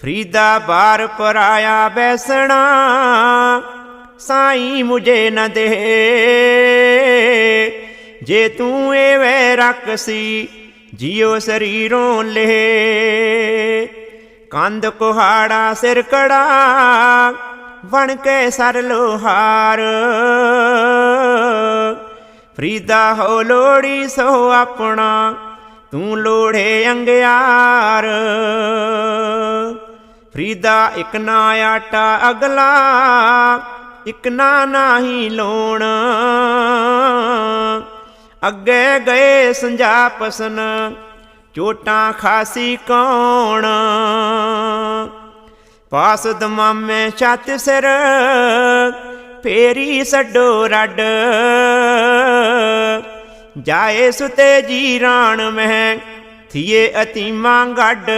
ਫਰੀਦਾ ਬਾਰ ਪਰਾਇਆ ਬੈਸਣਾ, ਸਾਈ ਮੁਝੇ ਨ ਦੇ। ਜੇ ਤੂੰ ਐਵੇਂ ਰੱਖਸੀ ਜਿਉ ਸਰੀਰੋਂ ਲੈ। ਕੰਧ ਕੁਹਾੜਾ ਸਿਰ ਕੜਾ ਬਣ ਕੇ ਸਰ ਲੋਹਾਰ। ਫਰੀਦਾ ਹੋ ਲੋੜੀ ਸੋ ਆਪਣਾ, ਤੂੰ ਲੋੜੇ ਅੰਗਿਆਰ। ਫਰੀਦਾ ਇੱਕ ਨਾ ਆਟਾ ਅਗਲਾ, ਇੱਕ ਨਾ ਨਾਹੀ ਲੋਣ। ਅੱਗੇ ਗਏ ਸੰਜਾ ਪਸਨ ਚੋਟਾਂ ਖਾਸੀ ਕੌਣ। ਪਾਸ ਦਮਾਮੇ ਛੱਤ ਸਿਰ, ਫੇਰੀ ਸੱਡੋ ਰੱਡ। ਜਾਏ ਸੁਤੇ ਜੀ ਰਾਣ ਮਹਿ ਥੀਏ ਅਤੀਮਾਂ ਗੱਡ।